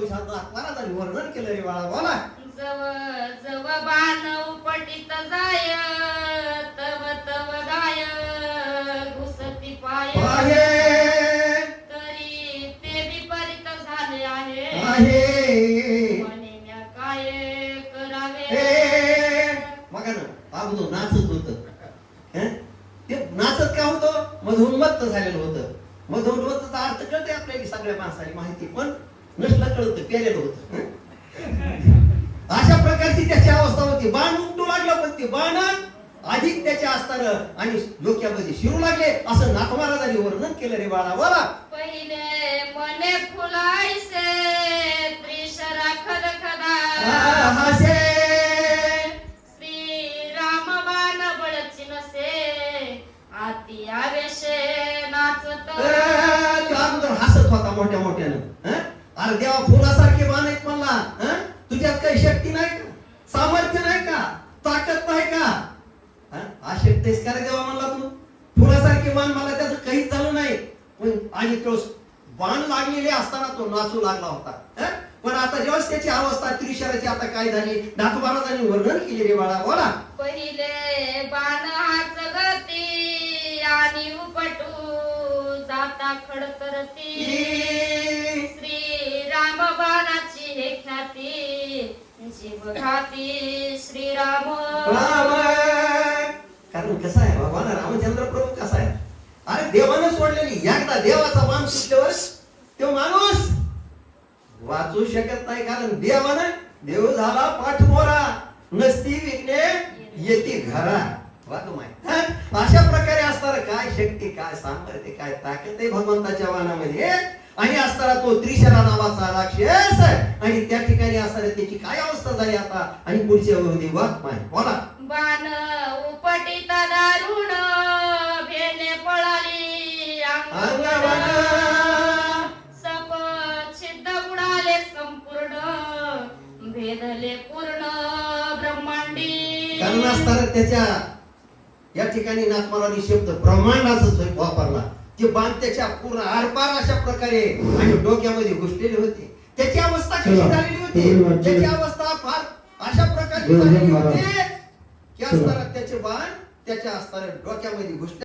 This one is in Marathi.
वर्णन केलं रे बाळा बोला. जव जव बाण उपटीत जाय तव तव गाय घुसती पाय आहे. तरी ते विपरीत झाले आहे. आहे. म्हणे म्या काय करावे? ना अगोदर नाचत होत. ते नाचत का होतं? मधोन्मत्त झालेलं होतं. मधोन्मत्तचा अर्थ कळते आपल्याला सगळ्या माणसाला माहिती पण नसलं कळतं पेलेलं होतं? अशा प्रकारची त्याची अवस्था होती. बाण उमटू लागला पण ते बाण अधिक त्याच्या असताना आणि डोक्यामध्ये शिरू लागले. असं नाथ महाराजांनी वर्णन केलं रे बाळा बोला. पहिले मने फुलायसे त्रिशरा खदखदा श्री राम बाण बळची नसे आती आवेशे नाचत. अगोदर हसत होता मोठ्या मोठ्यानं? अरे देवा फुलासारखे बाण आहेत हं? तुझ्यात काही शक्ती नाही का? सामर्थ्य नाही का? ताकद नाही का? हं? अशक्तीस का रे देवा म्हणला तू. फुलासारखे बाण मला त्याचं काहीच झालं नाही. पण आणि तो बाण लागलेले असताना तो नाचू लागला होता? पण आता जेव्हा त्याची अवस्था त्रिशराची आता काय झाली? नाथू महाराजांनी वर्णन केले रे बाळा बोला. पहिले बाण हाच गती आणि उपटू जाता खडतरती. हे ख्याती जीव घाती श्रीराम. राम. कारण कसा आहे बाबा ना रामचंद्र प्रभू कसा आहे? अरे देवानं सोडलेली एकदा देवाचा बाण सुटल्यावर तो माणूस वाचू शकत नाही कारण देवानं देव झाला पाठमोरा. नसती विकणे येते घरा. अशा प्रकारे असणार काय शक्ती काय सामर्थ्य काय ताकद आहे भगवंताच्या वानामध्ये आणि असताना तो त्रिशरा नावाचा राक्षस आणि त्या ठिकाणी असताना त्याची काय अवस्था झाली आता? आणि पुढच्या अवधी वाद माहीत बोला. बाण उपटीत दारुण भेने पळाली. सप छिद्द बुडाले संपूर्ण. भेदले पूर्ण ब्रह्मांडी. कारण असताना त्याच्या या ठिकाणी नाथमारानी शब्द ब्रह्मांडाचाच वापरला. ते बाण त्याच्या पूर्ण आरपार अशा प्रकारे आणि डोक्यामध्ये घुसलेले होते त्याची अवस्था कशी. झालेली होती. त्याची अवस्था फार अशा प्रकारे झालेली. होती की असताना त्याचे बाण त्याच्या असताना डोक्यामध्ये घुसले